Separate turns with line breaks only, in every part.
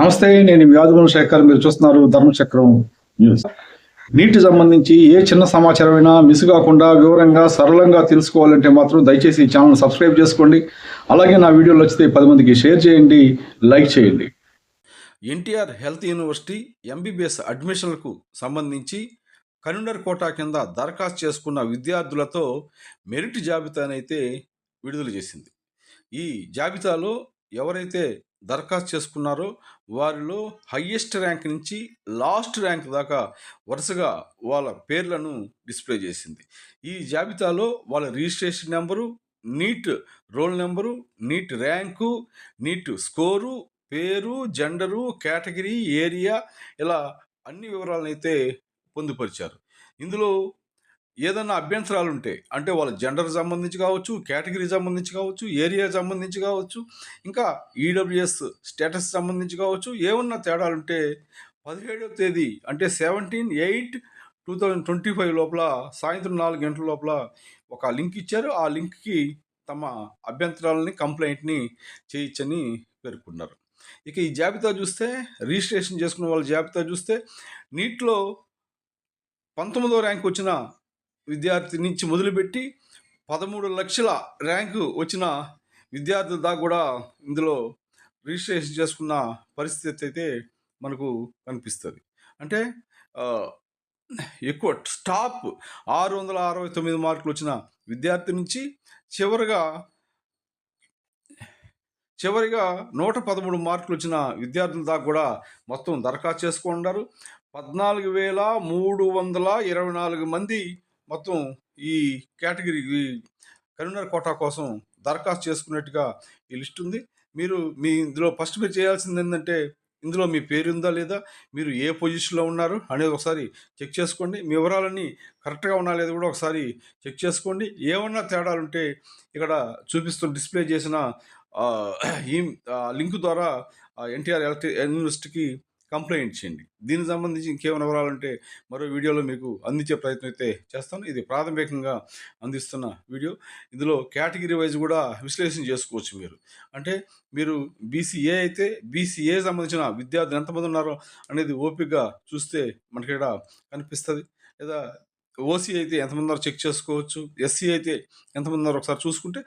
నమస్తే నేను వ్యాధుగుణ శేఖర్ మీరు చూస్తున్నారు ధర్మచక్రం న్యూస్. నీటి సంబంధించి ఏ చిన్న సమాచారమైనా మిస్ కాకుండా వివరంగా సరళంగా తెలుసుకోవాలంటే మాత్రం దయచేసి ఈ ఛానల్ సబ్స్క్రైబ్ చేసుకోండి. అలాగే నా వీడియోలు వచ్చితే పది మందికి షేర్ చేయండి లైక్ చేయండి.
ఎన్టీఆర్ హెల్త్ యూనివర్సిటీ ఎంబీబీఎస్ అడ్మిషన్లకు సంబంధించి కన్వీనర్ కోటా కింద దరఖాస్తు చేసుకున్న విద్యార్థులతో మెరిట్ జాబితానైతే విడుదల చేసింది. ఈ జాబితాలో ఎవరైతే దరఖాస్తు చేసుకున్నారో వారిలో హయ్యెస్ట్ ర్యాంక్ నుంచి లాస్ట్ ర్యాంక్ దాకా వరుసగా వాళ్ళ పేర్లను డిస్ప్లే చేసింది. ఈ జాబితాలో వాళ్ళ registration number NEET roll number NEET rank NEET score పేరు జెండరు కేటగిరీ ఏరియా ఇలా అన్ని వివరాలను అయితే పొందుపరిచారు. ఇందులో ఏదన్నా అభ్యంతరాలు ఉంటే అంటే వాళ్ళ జెండర్ సంబంధించి కావచ్చు కేటగిరీ సంబంధించి కావచ్చు ఏరియా సంబంధించి కావచ్చు ఇంకా ఈడబ్ల్యూఎస్ స్టేటస్ సంబంధించి కావచ్చు ఏమన్నా తేడాలుంటే పదిహేడవ తేదీ అంటే seventeen eight two thousand twenty five లోపల సాయంత్రం నాలుగు గంటల లోపల ఒక లింక్ ఇచ్చారు. ఆ లింక్కి తమ అభ్యంతరాలని కంప్లైంట్ని చేయొచ్చని పేర్కొన్నారు. ఇక ఈ జాబితా చూస్తే రిజిస్ట్రేషన్ చేసుకున్న వాళ్ళ జాబితా చూస్తే నీట్లో పంతొమ్మిదో ర్యాంక్ వచ్చిన విద్యార్థి నుంచి మొదలుపెట్టి పదమూడు లక్షల ర్యాంకు వచ్చిన విద్యార్థుల దాకా కూడా ఇందులో రిజిస్ట్రేషన్ చేసుకున్న పరిస్థితి అయితే మనకు కనిపిస్తుంది. అంటే ఎక్కువ స్టాప్ ఆరు వందల అరవై తొమ్మిది మార్కులు వచ్చిన విద్యార్థి నుంచి చివరిగా చివరిగా నూట పదమూడు మార్కులు వచ్చిన విద్యార్థుల దాకా కూడా మొత్తం దరఖాస్తు చేసుకున్నారు పద్నాలుగు వేల మూడు వందల ఇరవై నాలుగు మంది మొత్తం ఈ కేటగిరీ ఈ కరీంనగర్ కోటా కోసం దరఖాస్తు చేసుకున్నట్టుగా ఈ లిస్ట్ ఉంది. మీరు మీ ఇందులో ఫస్ట్ మీరు చేయాల్సింది ఏంటంటే ఇందులో మీ పేరు ఉందా లేదా మీరు ఏ పొజిషన్లో ఉన్నారు అనేది ఒకసారి చెక్ చేసుకోండి. మీ వివరాలన్నీ కరెక్ట్గా ఉన్నా లేదా కూడా ఒకసారి చెక్ చేసుకోండి. ఏమన్నా తేడాలు ఉంటే ఇక్కడ చూపిస్తూ డిస్ప్లే చేసిన ఈ లింక్ ద్వారా ఎన్టీఆర్ ఎలక్ట్రి యూనివర్సిటీకి కంప్లైంట్ చేయండి. దీనికి సంబంధించి ఇంకేమైనా వివరాలంటే మరో వీడియోలో మీకు అందించే ప్రయత్నం అయితే చేస్తాను. ఇది ప్రాథమికంగా అందిస్తున్న వీడియో. ఇందులో కేటగిరీ వైజ్ కూడా విశ్లేషణ చేసుకోవచ్చు మీరు. అంటే మీరు బీసీఏ అయితే బీసీఏ సంబంధించిన విద్యార్థులు ఎంతమంది ఉన్నారో అనేది ఓపికగా చూస్తే మనకి ఇక్కడ కనిపిస్తుంది. లేదా ఓసీ అయితే ఎంతమంది ఉన్నారో చెక్ చేసుకోవచ్చు. ఎస్సీ అయితే ఎంతమంది ఉన్నారో ఒకసారి చూసుకుంటే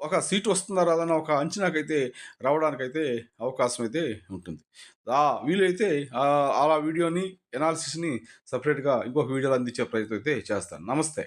ఒక సీట్ వస్తుందా రాదన్న ఒక అంచనాకైతే రావడానికైతే అవకాశం అయితే ఉంటుంది. ఆ వీలైతే అలా వీడియోని ఎనాలిసిస్ని సపరేట్గా ఇంకొక వీడియోలు అందించే ప్రయత్నం అయితే చేస్తాను. నమస్తే.